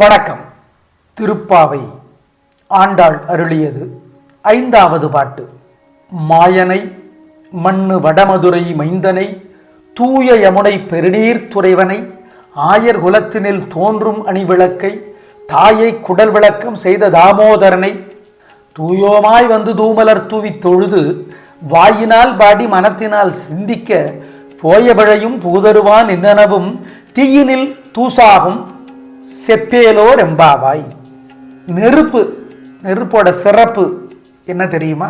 வணக்கம். திருப்பாவை ஆண்டாள் அருளியது ஐந்தாவது பாட்டு. மாயனை மண்ணு வடமதுரை மைந்தனை தூய யமுனை பெருநீர் துறைவனை ஆயர் குலத்தினில் தோன்றும் அணிவிளக்கை தாயை குடல் விளக்கம் செய்த தாமோதரனை தூயோமாய் வந்து தூமலர் தூவி தொழுது வாயினால் பாடி மனத்தினால் சிந்திக்க போயபழையும் பூதருவான் என்னனவும் தீயினில் தூசாகும் செப்பேலோ ரெம்பாவாய் நெருப்பு நெருப்போட சிறப்பு என்ன தெரியுமா?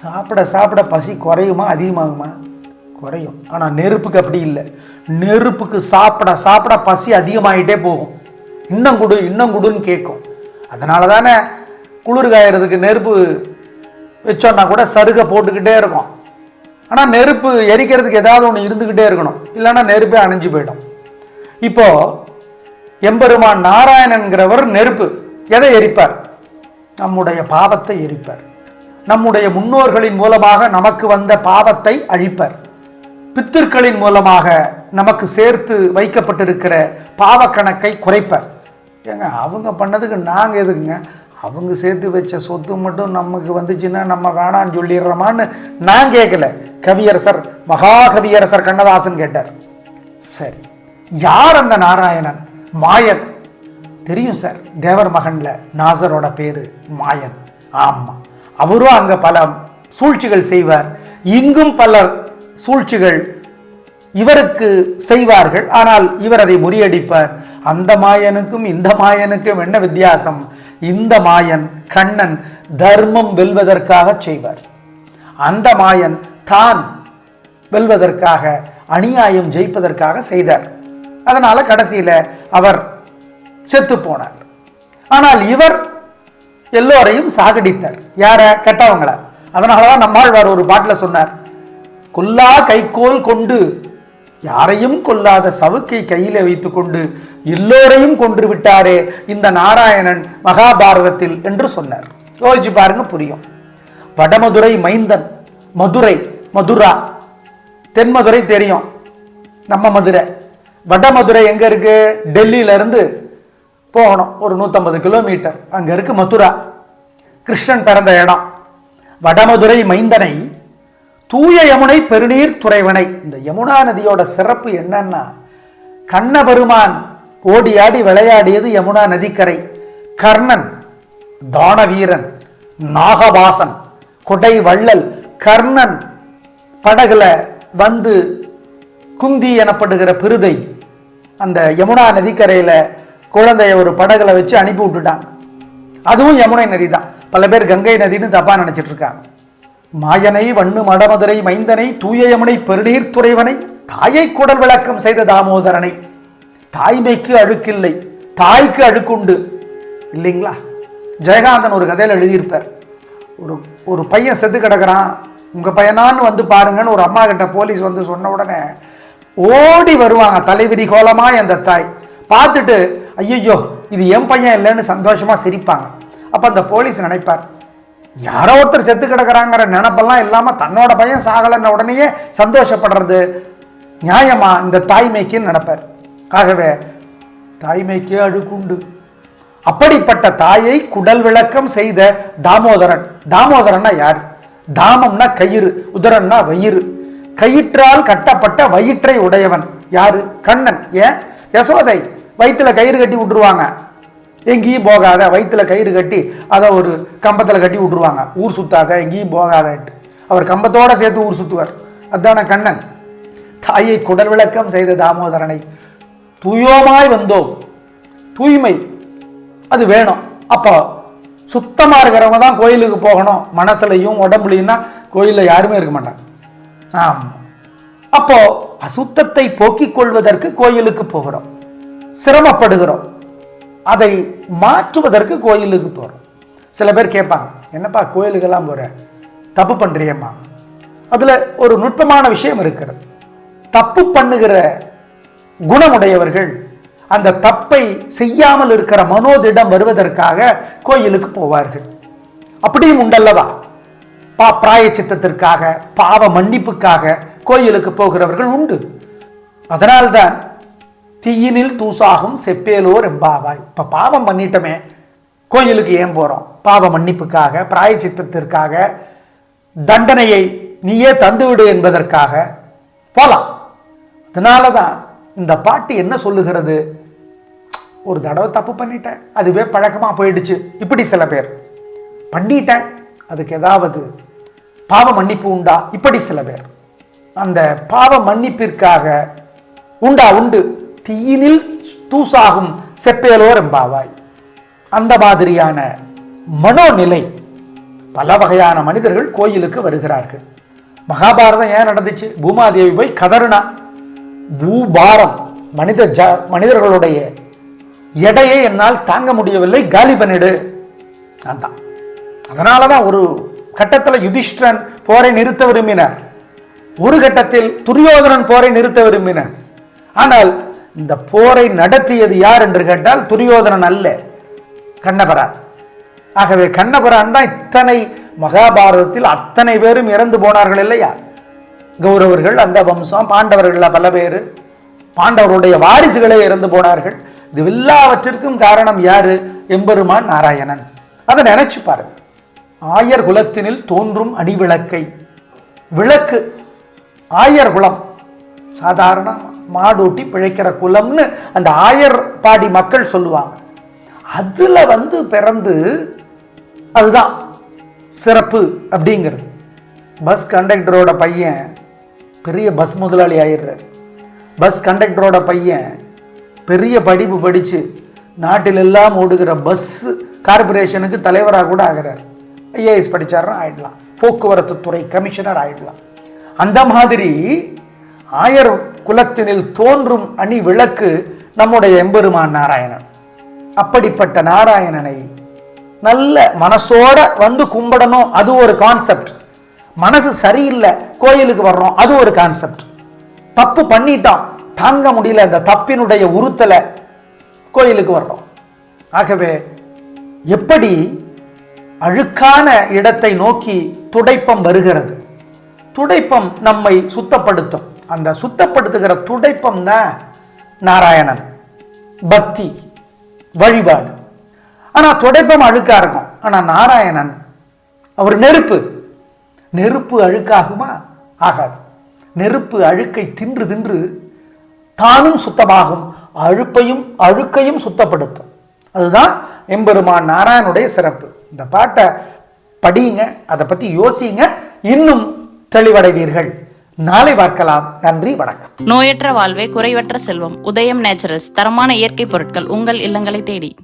சாப்பிட சாப்பிட பசி குறையுமா? அதிகமாகுமா? குறையும். ஆனால் நெருப்புக்கு அப்படி இல்லை. நெருப்புக்கு சாப்பிட சாப்பிட பசி அதிகமாகிட்டே போகும். இன்னும் குடு இன்னும் குடுன்னு கேட்கும். அதனால தானே குளிர் காயறதுக்கு நெருப்பு வச்சோன்னா கூட சருகை போட்டுக்கிட்டே இருக்கும். ஆனால் நெருப்பு எரிக்கிறதுக்கு ஏதாவது ஒன்று இருந்துக்கிட்டே இருக்கணும். இல்லைன்னா நெருப்பே அணைஞ்சு போயிடும். இப்போது எம்பெருமான் நாராயணன்கிறவர் நெருப்பு. எதை எரிப்பார்? நம்முடைய பாவத்தை எரிப்பார். நம்முடைய முன்னோர்களின் மூலமாக நமக்கு வந்த பாவத்தை அழிப்பார். பித்திருக்களின் மூலமாக நமக்கு சேர்த்து வைக்கப்பட்டிருக்கிற பாவ கணக்கை குறைப்பார். ஏங்க அவங்க பண்ணதுக்கு நாங்கள் எதுக்குங்க? அவங்க சேர்த்து வச்ச சொத்து மட்டும் நமக்கு வந்துச்சுன்னா நம்ம வேணான்னு சொல்லிடுறோமான்னு நான் கேட்கல. கவியரசர் மகா கவியரசர் கண்ணதாசன் கேட்டார். சரி யார் அந்த நாராயணன்? மாயன். தெரியும் சார் தேவர் மகன்ல நாசரோட பேரு மாயன். ஆமா. அவரும் அங்க பல சூழ்ச்சிகள் செய்வார். இங்கும் பலர் சூழ்ச்சிகள் இவருக்கு செய்வார்கள். ஆனால் இவர் அதை முறியடிப்பார். அந்த மாயனுக்கும் இந்த மாயனுக்கும் என்ன வித்தியாசம்? இந்த மாயன் கண்ணன் தர்மம் வெல்வதற்காக செய்வார். அந்த மாயன் தான் வெல்வதற்காக அநியாயம் ஜெயிப்பதற்காக செய்தார். அதனால கடைசியில அவர் செத்து போனார். ஆனால் இவர் எல்லோரையும் சாகடித்தார். யார? கெட்டவங்கள. அதனாலதான் நம்மாழ்வார் ஒரு பாட்டில் சொன்னார் கொல்லா கைக்கோல் கொண்டு யாரையும் கொல்லாத சவுக்கை கையில வைத்துக்கொண்டு எல்லோரையும் கொன்று விட்டாரே இந்த நாராயணன் மகாபாரதத்தில் என்று சொன்னார். யோசிச்சு பாருங்க புரியும். வடமதுரை மைந்தன் மதுரை மதுரா தென்மதுரை தெரியும். நம்ம மதுரை. வடமதுரை எங்க இருக்கு? டெல்லியில இருந்து போகணும். ஒரு நூற்றம்பது கிலோமீட்டர். அங்க இருக்கு மதுரா. கிருஷ்ணன் பிறந்த இடம். வடமதுரை மைந்தனை தூய யமுனை பெருநீர் துறைவனை. இந்த யமுனா நதியோட சிறப்பு என்னன்னா கண்ணபெருமான் ஓடியாடி விளையாடியது யமுனா நதிக்கரை. கர்ணன் தானவீரன் நாகபாசன் கொடை வள்ளல் கர்ணன் படகுல வந்து குந்தி எனப்படுகிற பிருதை அந்த யமுனா நதிக்கரையில் குழந்தைய ஒரு படகுல வச்சு அனுப்பி விட்டுட்டாங்க. அதுவும் யமுனை நதி தான். பல பேர் கங்கை நதின்னு தப்பா நினைச்சிட்டு இருக்காங்க. மாயனை வண்ணு மடமதுரை மைந்தனை தூய யமுனை பெருநீர் துறைவனை தாயை குடல் விளக்கம் செய்த தாமோதரனை. தாய்மைக்கு அழுக்கில்லை. தாய்க்கு அழுக்குண்டு. இல்லைங்களா? ஜெயகாந்தன் ஒரு கதையில் எழுதியிருப்பார். ஒரு ஒரு பையன் செத்து கிடக்கிறான். உங்கள் பையனான்னு வந்து பாருங்கன்னு ஒரு அம்மா கிட்ட போலீஸ் வந்து சொன்ன உடனே ஓடி வருவாங்க தலைவிரி கோலமாக அந்த தாய். பார்த்துட்டு ஐயோ இது என் பையன் இல்லைன்னு சந்தோஷமாக சிரிப்பாங்க. அப்போ அந்த போலீஸ் நினைப்பார் யாரோ ஒருத்தர் செத்து கிடக்கிறாங்கிற நினப்பெல்லாம் இல்லாமல் தன்னோட பையன் சாகலைன்ன உடனேயே சந்தோஷப்படுறது நியாயமா? இந்த தாய்மைக்குன்னு நினைப்பார். ஆகவே தாய்மைக்கே அழுக்குண்டு. அப்படிப்பட்ட தாயை குடல் விளக்கம் செய்த தாமோதரன். தாமோதரன்னா யார்? தாமம்னா கயிறு உதரன்னா வயிறு. கயிற்றால் கட்டப்பட்ட வயிற்றை உடையவன். யாரு? கண்ணன். ஏன்? யசோதை. வயிற்றுல கயிறு கட்டி விட்டுருவாங்க. எங்கேயும் போகாத. வயிற்றுல கயிறு கட்டி அதை ஒரு கம்பத்தில் கட்டி விட்டுருவாங்க. ஊர் சுத்தாத. எங்கேயும் போகாதன்ட்டு. அவர் கம்பத்தோட சேர்த்து ஊர் சுத்துவார். அதான கண்ணன். தாயை குடல் விளக்கம் செய்த தாமோதரனை தூயோமாய் வந்தோம். தூய்மை. அது வேணும். அப்போ சுத்தமாக இருக்கிறவங்க தான் கோயிலுக்கு போகணும். மனசுலையும் உடம்புலையும்னா கோயிலில் யாருமே இருக்க மாட்டாங்க. அப்போ அசுத்தத்தை போக்கிக் கொள்வதற்கு கோயிலுக்கு போகிறோம். சிரமப்படுகிறோம். அதை மாற்றுவதற்கு கோயிலுக்கு போகிறோம் சில பேர் கேட்பாங்க என்னப்பா கோயிலுக்கெல்லாம் போற? தப்பு பண்றியம்மா. அதில் ஒரு நுட்பமான விஷயம் இருக்கிறது. தப்பு பண்ணுகிற குணமுடையவர்கள் அந்த தப்பை செய்யாமல் இருக்கிற மனோதிடம் வருவதற்காக கோயிலுக்கு போவார்கள். அப்படியும் உண்டல்லவா? பா பிராய சித்தத்திற்காக பாவ மன்னிப்புக்காக கோயிலுக்கு போகிறவர்கள் உண்டு. அதனால்தான் தீயினில் தூசாகும் செப்பேலோர் எம்பாவாய் இப்போ பாவம் பண்ணிட்டோமே கோயிலுக்கு ஏன் போகிறோம் பாவ மன்னிப்புக்காக பிராயச்சித்தத்திற்காக தண்டனையை நீயே தந்துவிடு என்பதற்காக போலாம். அதனால தான் இந்த பாட்டு என்ன சொல்லுகிறது? ஒரு தடவை தப்பு பண்ணிட்டேன் அதுவே பழக்கமாக போயிடுச்சு. இப்படி சில பேர். பண்ணிட்டேன். அதுக்கு ஏதாவது பாவ மன்னிப்பு உண்டா? இப்படி சில பேர். அந்த பாவ மன்னிப்பிற்காக உண்டா உண்டு? தீயினில் தூசாகும் செப்பேலோர் எம்பாவாய் அந்த மாதிரியான மனோநிலை பல வகையான மனிதர்கள் கோயிலுக்கு வருகிறார்கள். மகாபாரதம் ஏன் நடந்துச்சு? பூமாதேவி போய் கதறுனா. பூபாரம் மனித ஜ மனிதர்களுடைய எடையை என்னால் தாங்க முடியவில்லை. காலி பண்ணிடு. அதான். அதனால தான் ஒரு கட்டத்தில் யுதிஷ்டன் போரை நிறுத்த விரும்பினார். ஒரு கட்டத்தில் துரியோதனன் போரை நிறுத்த விரும்பினார். ஆனால் இந்த போரை நடத்தியது யார் என்று கேட்டால் துரியோதனன் அல்ல கண்ணபரான். ஆகவே கண்ணபுரான் தான் இத்தனை மகாபாரதத்தில் அத்தனை பேரும் இறந்து போனார்கள் இல்லையா? கௌரவர்கள் அந்த வம்சம் பாண்டவர்கள் பல பேர் பாண்டவருடைய வாரிசுகளே இறந்து போனார்கள். இது எல்லாவற்றிற்கும் காரணம் யாரு? எம்பெருமான் நாராயணன். அதை நினைச்சு பாருங்க. ஆயர் குலத்தினில் தோன்றும் அணிவிளக்கை விளக்கு ஆயர் குலம் சாதாரண மாடூட்டி பிழைக்கிற குலம்னு அந்த ஆயர் பாடி மக்கள் சொல்லுவாங்க. அதில் வந்து பிறந்து அதுதான் சிறப்பு அப்படிங்கிறது. பஸ் கண்டக்டரோட பையன் பெரிய பஸ் முதலாளி ஆயிடுறாரு. பஸ் கண்டக்டரோட பையன் பெரிய படிப்பு படித்து நாட்டிலெல்லாம் ஓடுகிற பஸ் கார்பரேஷனுக்கு தலைவராக கூட ஆகிறார். ஐஏஎஸ் படித்தாருன்னா ஆயிடலாம். போக்குவரத்து துறை கமிஷனர் ஆயிடலாம். அந்த மாதிரி ஆயர் குலத்தினில் தோன்றும் அணி விளக்கு நம்முடைய எம்பெருமான் நாராயணன். அப்படிப்பட்ட நாராயணனை நல்ல மனசோட வந்து கும்பிடணும். அது ஒரு கான்செப்ட் மனசு சரியில்லை கோயிலுக்கு வர்றோம். அது ஒரு கான்செப்ட் தப்பு பண்ணிட்டான். தாங்க முடியல அந்த தப்பினுடைய உறுத்தலை கோயிலுக்கு வர்றோம். ஆகவே எப்படி அழுக்கான இடத்தை நோக்கி துடைப்பம் வருகிறது. துடைப்பம் நம்மை சுத்தப்படுத்தும். அந்த சுத்தப்படுத்துகிற துடைப்பம் தான் நாராயணன். பக்தி வழிபாடு. ஆனால் துடைப்பம் அழுக்கா இருக்கும். ஆனால் நாராயணன் அவர் நெருப்பு. நெருப்பு அழுக்காகுமா? ஆகாது. நெருப்பு அழுக்கை தின்று தின்று தானும் சுத்தமாகும். அழுப்பையும் அழுக்கையும் சுத்தப்படுத்தும். அதுதான் எம்பெருமான் நாராயணுடைய சிறப்பு. இந்த பாட்டை படியுங்க அதை பத்தி யோசிங்க இன்னும் தெளிவடைவீர்கள். நாளை பார்க்கலாம். நன்றி வணக்கம். நோயற்ற வாழ்வே குறைவற்ற செல்வம். உதயம் நேச்சுரல்ஸ் தரமான இயற்கை பொருட்கள் உங்கள் இல்லங்களை தேடி.